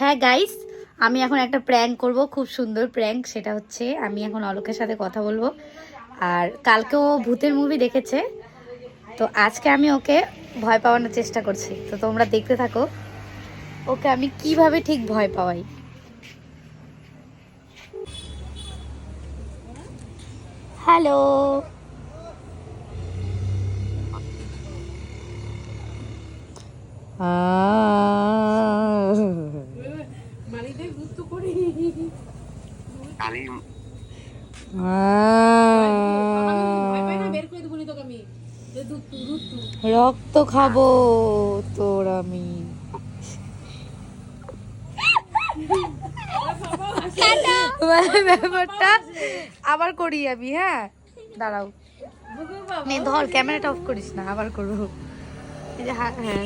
হ্যাঁ গাইস আমি এখন একটা প্র্যাঙ্ক করব, খুব সুন্দর প্র্যাঙ্ক সেটা হচ্ছে আমি এখন অলোকের সাথে কথা বলব। আর কালকে ও ভূতের মুভি দেখেছে, তো আজকে আমি ওকে ভয় পাওয়ানোর চেষ্টা করছি। তো তোমরা দেখতে থাকো, ওকে আমি কীভাবে ঠিক ভয় পাওয়াই? হ্যালো। রক্ত খাব তোর আমি। মানে ব্যাপারটা আবার করি আমি হ্যাঁ? দাঁড়াও। ধর ক্যামেরাটা অফ করিস না আবার করব। হ্যাঁ হ্যাঁ।